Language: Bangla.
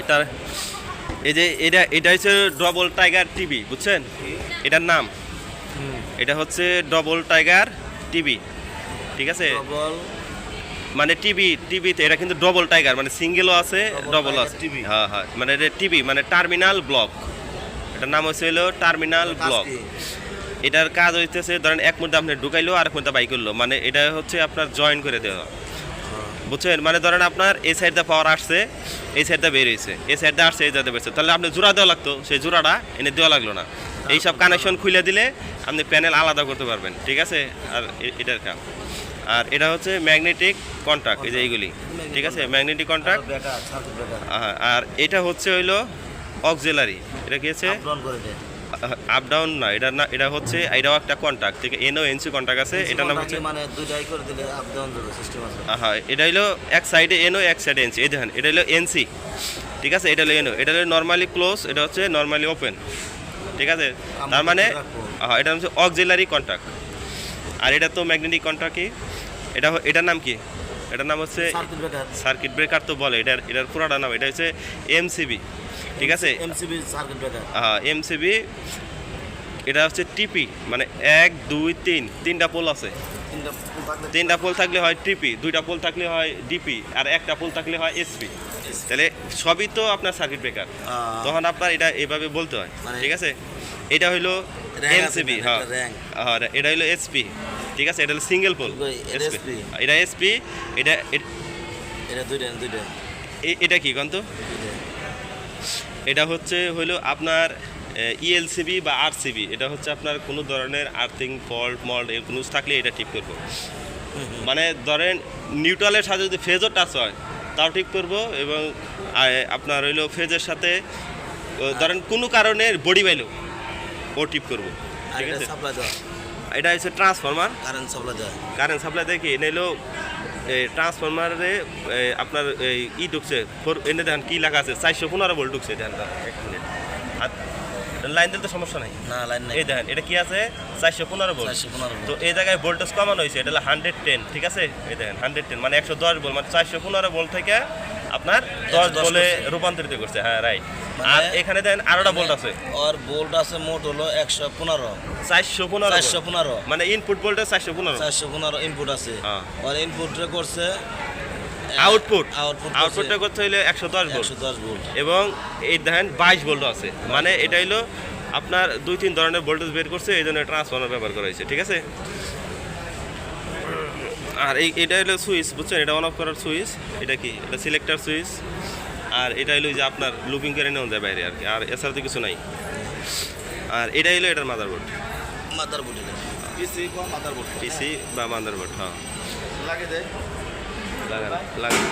এটা এই যে এটা এটা হচ্ছে ডবল টাইগার টিভি বুঝছেন? এটার নাম। এটা হচ্ছে ডবল টাইগার টিভি ঠিক আছে? মানে টিভি টিভিতে এটা কিন্তু ডবল টাইগার মানে সিঙ্গেলও আছে ডবল আছে। হ্যাঁ হ্যাঁ মানে এটা টিভি মানে টার্মিনাল ব্লক এটার নাম হচ্ছে হলো টার্মিনাল ব্লক এটার কাজ হইতেছে ধরেন এক মধ্যে আপনি ঢুকাইলো আর এক মধ্যে বাই করল। মানে এটা হচ্ছে আপনার জয়েন করে দেওয়া। বুঝছেন? মানে ধরেন আপনার এই সাইডটা পাওয়ার আসছে এই সাইডটা বের হয়েছে এই সাইডটা আসছে এই সাইডটা বেরোচ্ছে তাহলে আপনি জোড়া দেওয়া লাগতো সেই জোড়াটা এনে দেওয়া লাগল না। এইসব কানেকশন খুলে দিলে আপনি প্যানেল আলাদা করতে পারবেন ঠিক আছে? আর এটার কাম। আর এটা হচ্ছে ম্যাগনেটিক কন্ট্রাক্ট এই যে এইগুলি ঠিক আছে? ম্যাগনেটিক কন্ট্রাক্ট আর এটা হচ্ছে হইল অক্সিলারি এটা কি হচ্ছে আপ ডাউন না এটা না এটা হচ্ছে এটাও একটা কন্ট্যাক্ট ঠিক এনও এনসি কন্ট্যাক্ট আছে এটার নাম হচ্ছে মানে দুইটাই করে দিলে আপ ডাউন সিস্টেম আছে। হ্যাঁ এটা হলো এক সাইডে এনও এক সাইডে এনসি এই দেখেন এটা হলো এনসি ঠিক আছে এটা হলো এনও এটা হলো নর্মালি ক্লোজ এটা হচ্ছে নর্মালি ওপেন ঠিক আছে? তার মানে হ্যাঁ এটা হচ্ছে অক্সিলারি কন্ট্যাক্ট আর এটা তো ম্যাগনেটিক কন্ট্যাক্টই এটা এটার নাম কি? এটার নাম হচ্ছে সার্কিট ব্রেকার সার্কিট ব্রেকার তো বলে এটার এটার পুরাটা নাম এটা হচ্ছে এমসিবি ঠিক আছে? এমসিবি সার্কিট ব্রেকার হ্যাঁ এমসিবি এটা হচ্ছে টিপি মানে এক দুই তিন তিনটা পোল আছে। তিনটা পোল থাকলে হয় টিপি দুইটা পোল থাকলে হয় ডিপি আর একটা পোল থাকলে হয় এসপি তাহলে সবই তো আপনার সার্কিট ব্রেকার তখন আপনার এটা এভাবে বলতে হয় মানে- ঠিক আছে? এটা হইল এমসিবি হ্যাঁ। হ্যাঁ, এটা হইল এসপি ঠিক আছে? এটা হলো সিঙ্গেল পোল এটা SP এটা এসপি এটা এটা দুইটা দুইটা। এটা কি কন্ত। এটা হচ্ছে হলো আপনার ইএলসিবি বা আরসিবি এটা হচ্ছে আপনার কোনো ধরনের আর্থিং ফল্ট মল্ট এর কোনো থাকলে এটা ঠিক করব। মানে ধরেন নিউট্রালের সাথে যদি ফেজও টাচ হয় তাও ঠিক করব এবং আপনার হইল ফেজের সাথে ধরেন কোনো কারণে বডি বাইলো ও ঠিক করব। ঠিক এটা আছে? এটা হচ্ছে ট্রান্সফরমার কারেন্ট সাপ্লাই দেওয়া। কারেন্ট সাপ্লাই দেখি এনে হলো ট্রান্সফরমারে আপনার এই ই ঢুকছে এনে দেখেন কী লেখা আছে চারশো পনেরো ভোল্ট ঢুকছে দেখেন এক মিনিট। আর লাইন দিলে তো সমস্যা নাই? না লাইন নাই। এই দেখেন এটা কি আছে? চারশো পনেরো ভোল্ট চারশো পনেরো তো এই জায়গায় ভোল্টেজ কমানো হয়েছে এটা হলো হান্ড্রেড টেন ঠিক আছে? এই দেখেন হান্ড্রেড টেন মানে একশো দশ ভোল্ট মানে চারশো পনেরো ভোল্ট থেকে আপনার দশ বলে রূপান্তরিত করছে হ্যাঁ রাইট মানে- আর এখানে দেখেন আরোটা ভোল্ট আছে। ওর বোল্ট আছে মোট হলো একশো পনেরো। চারশো পনেরো চারশো পনেরো। মানে ইনপুট ভোল্টেজ চারশো পনেরো। চারশো পনেরো ইনপুট আছে। হ্যাঁ। ওর ইনপুটটা করছে আউটপুট আউটপুট আউটপুটটা করতে হইলে একশো দশ ভোল্ট দশ ভোল্ট এবং এই দেখেন বাইশ ভোল্ট আছে। মানে এটা হলো আপনার দুই তিন ধরনের ভোল্টেজ বের করছে এই জন্য ট্রান্সফর্মার ব্যবহার করা হয়েছে ঠিক আছে? আর এই এটা হলো সুইচ বুঝছেন? এটা অন অফ করার সুইচ। এটা কি? এটা সিলেক্টার সুইচ। আর এটা হলো যে আপনার লুপিং করে নেওয়া যায় বাইরে আর কি। আর এছাড়া তো কিছু নাই। আর এটা হলো এটার মাদারবোর্ড মাদার বোর্ড পিসি বা মাদার বোর্ড পিসি বা মাদারবোর্ড হ্যাঁ। লাগে দেয় লাগে লাগান